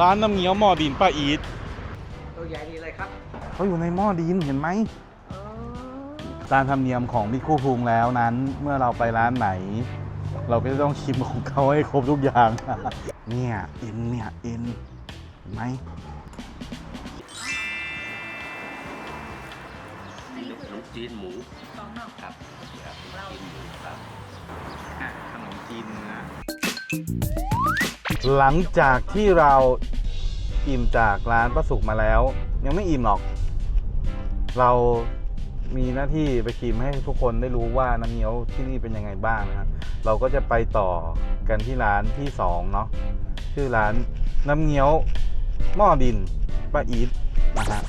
ร้านน้ำเงี้ยวหม้อดินป้าอีทตัวใหญ่ดีเลยครับเขาอยู่ในหม้อดินเห็นไหมอ๋อตามธรรมเนียมของมิตรคู่พุงแล้วนั้น เมื่อเราไปร้านไหน เราก็จะต้องชิมของเขาให้ครบทุกอย่าง เนี่ยเอ็นเนี่ยเอ็นเห็นไหมนี่ขนมจีนหมูครับครับ หลังจากที่เราอิ่มจากร้านป้าสุกมาแล้ว ยังไม่อิ่มหรอก เรามีหน้าที่ไปชิมให้ทุกคนได้รู้ว่าน้ำเงี้ยวที่นี่เป็นยังไงบ้างนะฮะเราก็จะไปต่อกันที่ร้านที่สองเนาะชื่อร้านน้ำเงี้ยวหม้อดินป้าอีทนะฮะ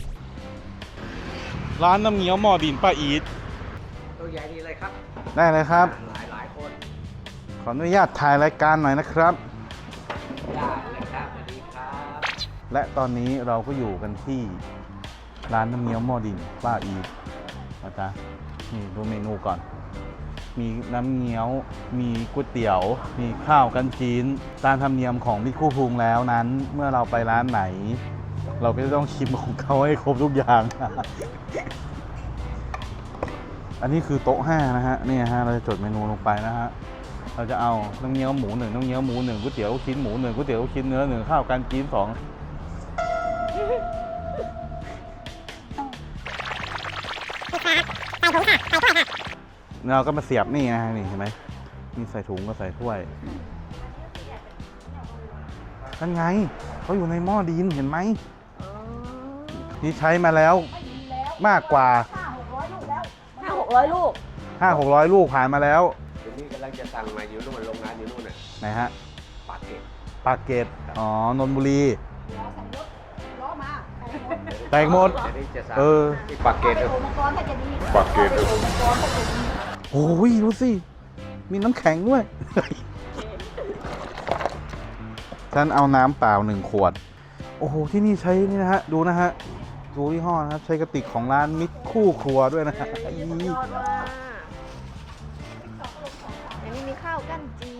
ร้านน้ำเงี้ยวหม้อดินป้าอีทตัวใหญ่ดีเลยครับ ได้เลยครับ หลายหลายๆคน ขออนุญาตถ่ายรายการหน่อยนะครับ และตอนนี้เราก็อยู่กันที่ร้านน้ำเงี้ยวหม้อดินป้าอีนะจ๊ะนี่ดูเมนูก่อน มีน้ำเงี้ยว มีก๋วยเตี๋ยว มีข้าวกันจีนตามธรรมเนียมของมิตรคู่พุงแล้วนั้น เมื่อเราไปร้านไหน เราก็จะต้องชิมของเขาให้ครบทุกอย่าง อันนี้คือโต๊ะห้านะฮะนี่ฮะเราจะจดเมนูลงไปนะฮะเราจะเอาน้ำเงี้ยวหมูหนึ่งน้ำเงี้ยวหมูหนึ่งก๋วยเตี๋ยวลูกชิ้นหมูหนึ่งก๋วยเตี๋ยวลูกชิ้นเนื้อหนึ่งข้าวกันจีนสอง เราก็มาเสียบนี่นะฮะนี่เห็นไหมนี่ใส่ถุงก็ใส่ถ้วยนั่นไงเขาอยู่ในหม้อดินเห็นไหมอ๋อนี่ใช้มาแล้วมากกว่าห้าหกร้อยลูก5 6 0 0ลูกผ่านมาแล้วเดี๋ยวนี้กำลังจะสั่งมาอยู่นู่นโรงงานอยู่นู่นน่ะไหนฮะปากเกร็ดปากเกร็ดอ๋อนนทบุรีล้อมา แตกหมดเดี๋ยวนี้จะสั่งเออที่ปากเกร็ดไปโอมังกรถ้าจะดีปากเกร็ดไปโอมังกรถ้าจะดีโอ้ยดูสิ มีน้ำแข็งด้วย ฉันเอาน้ำเปล่าหนึ่งขวด โอ้โห ที่นี่ใช้นี่นะฮะ ดูนะฮะ ดูยี่ห้อนะครับ ใช้กระติกของร้านมิตรคู่ครัวด้วยนะฮะอียอดว่าอันนี้มีข้าวกั้นจี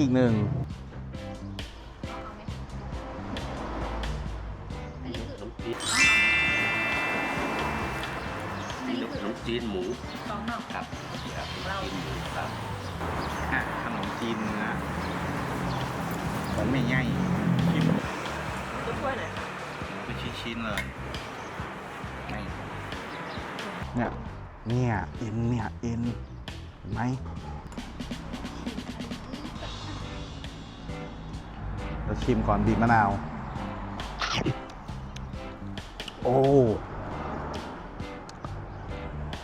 อีกหนึ่งขนมจีนนี่ขนมจีนหมูครับครับขนมจีนหมูครับขนมจีนเนื้อผมไม่ใหญ่ชิมก็ช่วยหน่อยไปชิ้นๆเลยนี่เนี่ยเนี่ยเอ็นเนี่ยเอ็นไหม เราชิมก่อนบีบมะนาว โอ้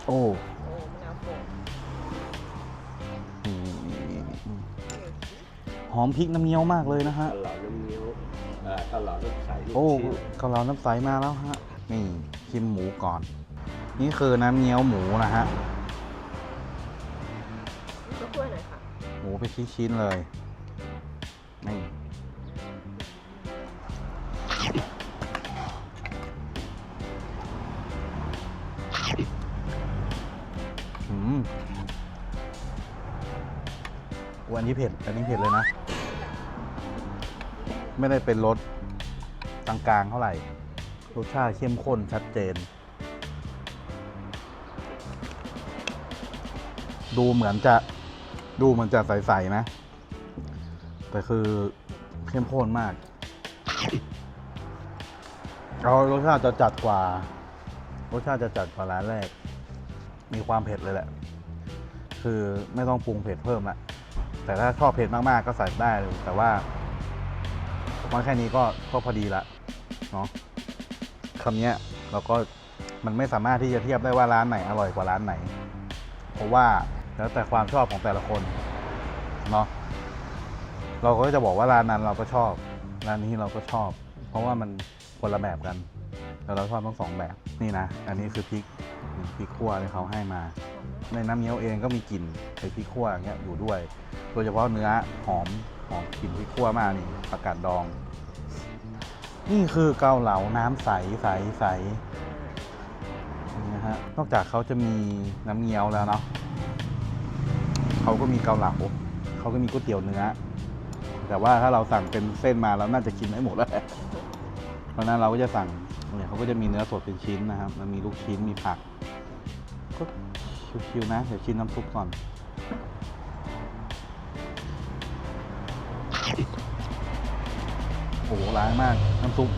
โอ้โอ้มะนาวโป่งนี่หอมพริกน้ำเงี้ยวมากเลยนะฮะ ตลอดน้ำเงี้ยวเอ่อตลอดน้ำใสลูกโอ้ชิ้นกะเราน้ำใสมาแล้วฮะ นี่ชิมหมูก่อน นี่คือน้ำเงี้ยวหมูนะฮะ ก็ช่วยหน่อยค่ะ หมูไปชิ้นๆเลย วันนี้เผ็ด อันนี้เผ็ดเลยนะ ไม่ได้เป็นรสกลางๆเท่าไหร่ รสชาติเข้มข้นชัดเจน ดูเหมือนจะดูเหมันจะใสๆนะ แต่คือเข้มข้นมาก เรารสชาติจะจัดกว่า รสชาติจะจัดกว่าร้านแรก มีความเผ็ดเลยแหละ คือไม่ต้องปรุงเผ็ดเพิ่มละ แต่ถ้าชอบเผ็ดมากๆก็ใส่ได้แต่ว่ามาแค่นี้ก็ก็พอดีละเนาะคำนี้เราก็มันไม่สามารถที่จะเทียบได้ว่าร้านไหนอร่อยกว่าร้านไหน เพราะว่าแล้วแต่ความชอบของแต่ละคนเนาะเราก็จะบอกว่าร้านนั้นเราก็ชอบร้านนี้เราก็ชอบ เพราะว่ามันคนละแบบกันแต่เราชอบทั้งสองแบบนี่นะอันนี้คือพริกพริกขั่วที่เขาให้มา ในน้ำเงี้ยวเองก็มีกลิ่นไอ้พริกขั่วอย่างเงี้ยอยู่ด้วย ดยเฉพาะเนื้อหอมหอมกลิ่นพริกขั่วมากนี่ผักกาดดอง นี่คือเกาเหลาน้ำใสใสใสนะฮะนอกจากเขาจะมีน้ำเงี้ยวแล้วเนาะเขาก็มีเกาเหลาเขาก็มีก๋วยเตี๋ยวเนื้อ แต่ว่าถ้าเราสั่งเป็นเส้นมาเราน่าจะกินไม่หมดแล้วเพราะนั้นเราก็จะสั่งเนี่ยเขาก็จะมีเนื้อสดเป็นชิ้นนะครับ มันมีลูกชิ้นมีผักก็ชิวๆนะเดี๋ยวชิมน้ำซุปก่อน โอ้โหร้ายมาก น้ำซุป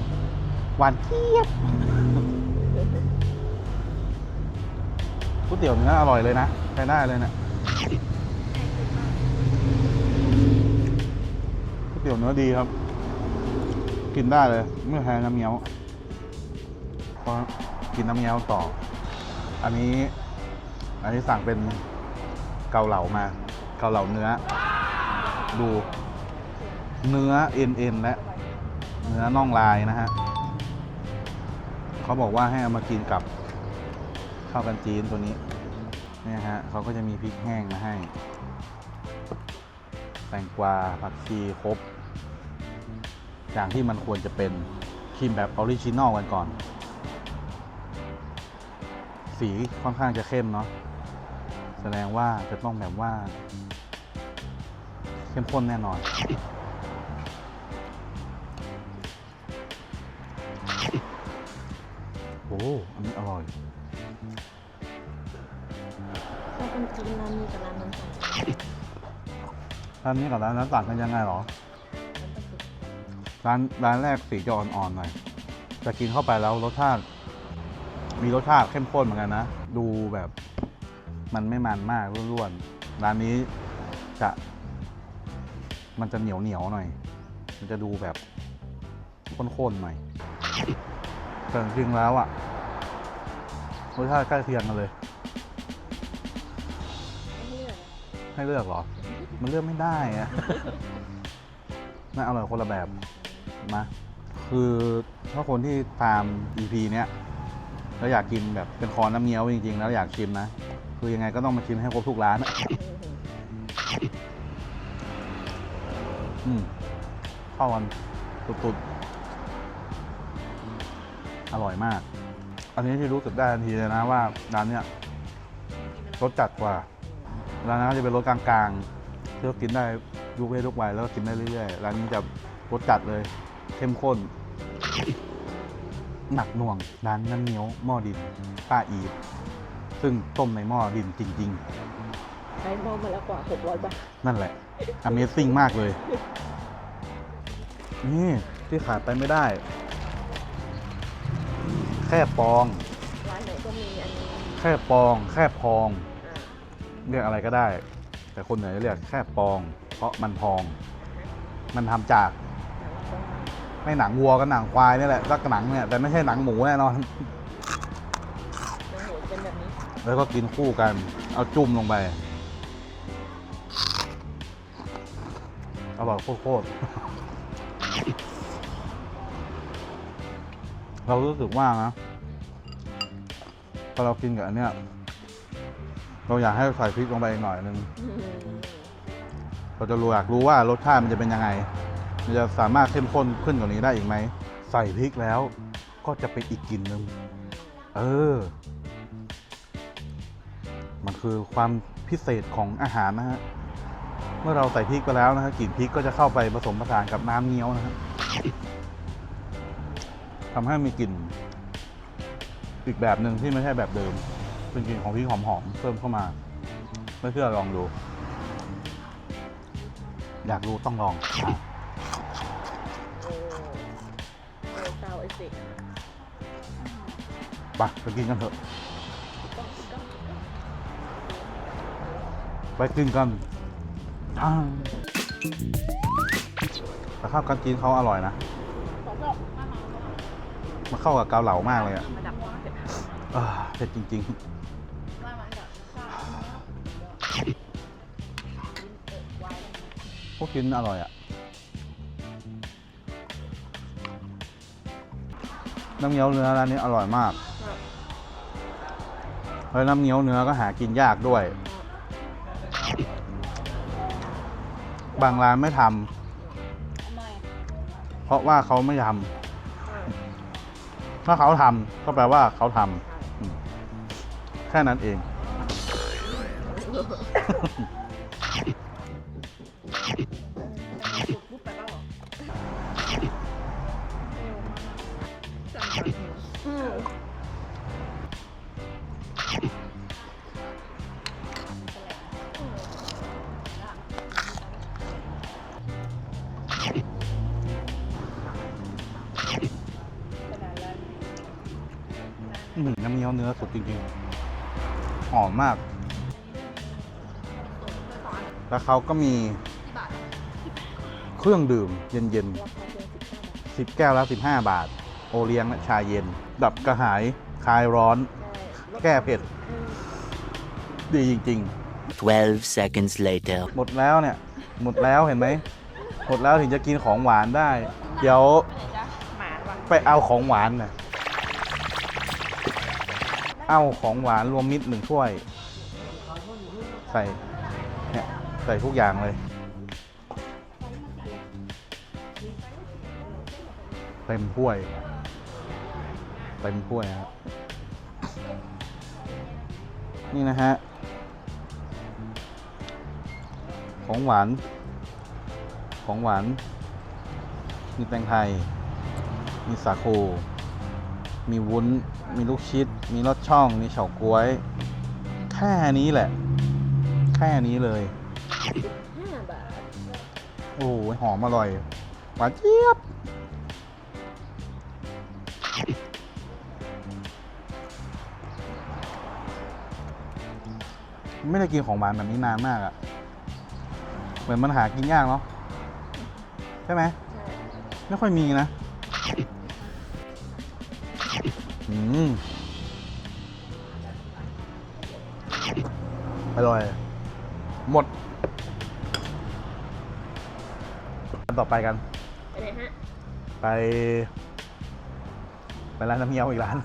หวานเจี๊ยบก๋วยเตี๋ยวเนื้ออร่อยเลยนะใช้ได้เลยเนะี่ยก๋วยเตี๋ยวเนื้อดีครับ กินได้เลย ไม่แพ้น้ำเงี้ยวพราะกินน้ำเงี้ยวต่อ อันนี้ อันนี้สั่งเป็นเกาเหลามา เกาเหลาเนื้อ ดู เนื้อเอ็นเอ็นและ เนื้อน่องลายนะฮะเขาบอกว่าให้เอามากินกับข้าวกันจีนตัวนี้เนี่ยฮะเขาก็จะมีพริกแห้งมาให้ แตงกวาผักชีครบอย่างที่มันควรจะเป็นชิมแบบออริจินอลกันก่อน สีค่อนข้างจะเข้มเนาะแสดงว่าจะต้องแบบว่า เข้มข้นแน่นอน อ้อันนี้อร่อยข้าวกันจีนร้านนี้กับร้านนั้นต่างกันร้านนี้กับร้านนั้นต่างกันยังไงหรอ ร้านร้านแรกสีจะอ่อนๆหน่อยแต่กินเข้าไปแล้วรสชาติ มีรสชาติเข้มข้นเหมือนกันนะ ดูแบบมันไม่มันมากร่วนๆ ร้านนี้จะ มันจะเหนียวเหนียวๆหน่อย มันจะดูแบบข้นๆหน่อยแต่จริงๆแล้วอะ รสชาติใกล้เคียงกันเลยไม่เลือกให้เลือกเหรอ มันเลือกไม่ได้อะน่าอร่อยคนละแบบมาคือถ้าคนที่ตาม EP เนี้ยแล้วอยากกินแบบเป็นคอน้ำเงี้ยวจริงๆ แล้วอยากชิมนะ คือยังไงก็ต้องมาชิมให้ครบทุกร้านอะอืมเข้ากันสุดๆ อร่อยมาก อันนี้ที่รู้สึกได้ทันทีเลยนะว่าร้านเนี้ยรสจัดกว่าร้านนั้นจะเป็นรสกลางๆที่เรากินได้ทุกเพศทุกวัยแล้วก็กินได้เรื่อยๆร้านนี้จะรสจัดเลย เข้มข้น หนักหน่วงร้านน้ำเงี้ยวหม้อดินป้าอีฟซึ่งต้มในหม้อดินจริง ใช้หม้อมาแล้วกว่า600บาทๆ นั่นแหละ Amazing มากเลย นี่ที่ขาดไปไม่ได้ แค่ปอง ร้านไหนก็มีอันนี้แค่ปอง แค่พอง อ่าเรียกอะไรก็ได้ แต่คนเหนือจะเรียกแค่ปอง เพราะมันพอง มันทำจากแต่ว่าต้องไม่หนังวัวก็หนังควายนี่แหละสักหนังเนี่ยแต่ไม่ใช่หนังหมูแน่นอนเนื้อหมูเป็นแบบนี้แล้วก็กินคู่กัน เอาจุ่มลงไป อร่อยโคตรๆ เรารู้สึกว่านะพอเรากินกับอันเนี้ยเราอยากให้ใส่พริกลงไปอีกหน่อยนึงเราจะรู้อยากรู้ว่ารสชาติมันจะเป็นยังไงมันจะสามารถเข้มข้นขึ้นกว่านี้ได้อีกไหม ใส่พริกแล้วก็จะเป็นอีกกลิ่นหนึ่งเออ มันคือความพิเศษของอาหารนะฮะ เมื่อเราใส่พริกไปแล้วนะฮะกลิ่นพริกก็จะเข้าไปผสมผสานกับน้ำเงี้ยวนะฮะ ทำให้มีกลิ่นอีกแบบหนึ่งที่ไม่ใช่แบบเดิม เป็นกลิ่นของพริกหอมๆเพิ่มเข้ามา ไม่เชื่อลองดู อยากรู้ต้องลองอะโอ้โอ้เตาไอซิไปไปกินกันเถอะ ไปกินกันอ่าแต่ข้าวกันจีนเขาอร่อยนะ มันเข้ากับเกาเหลามากเลยอะมาดับเผ็ดอ่าเผ็ดจริงๆพวกกินอร่อยอะน้ำเงี้ยวเนื้อร้านนี้อร่อยมากแล้วน้ำเงี้ยวเนื้อก็หากินยากด้วย บางร้านไม่ทำ เพราะว่าเขาไม่ทำ ถ้าเขาทำก็แปลว่าเขาทำแค่นั้นเอง น้ำเงี้ยวเนื้อสุดจริงๆ หอมมาก แล้วเขาก็มีเครื่องดื่มเย็นราคาเพียงสิบห้าบาทๆ10 แก้วแล้ว15 บาท โอเลี้ยงและชาเย็น ดับกระหาย คลายร้อนใช่แก้เผ็ดอืมดีจริง12 seconds later. ๆหมดแล้วเนี่ย หมดแล้วเห็นไหม หมดแล้วถึงจะกินของหวานได้ เดี๋ยวหมาว่ะไปเอาของหวานน่ะ เอาของหวานรวมมิตรหนึ่งถ้วย ใส่เนี่ยใส่ทุกอย่างเลย เต็มถ้วย เต็มถ้วยครับนี่นะฮะ ของหวาน ของหวาน มีแตงไทย มีสาคู มีวุ้น มีลูกชิด มีรสช่อง มีเฉาก๊วย แค่นี้แหละ แค่นี้เลย ห้าบาทโอ้โหหอมอร่อย หวานเจี๊ยบ ไม่ได้กินของหวานแบบนี้นานมากอะเหมือนมันหากินยากเนาะใช่ไหมไม่ค่อยมีนะ อร่อย หมดต่อไปกัน ไปไหนฮะ ไป ไปร้านน้ำเงี้ยวอีกร้าน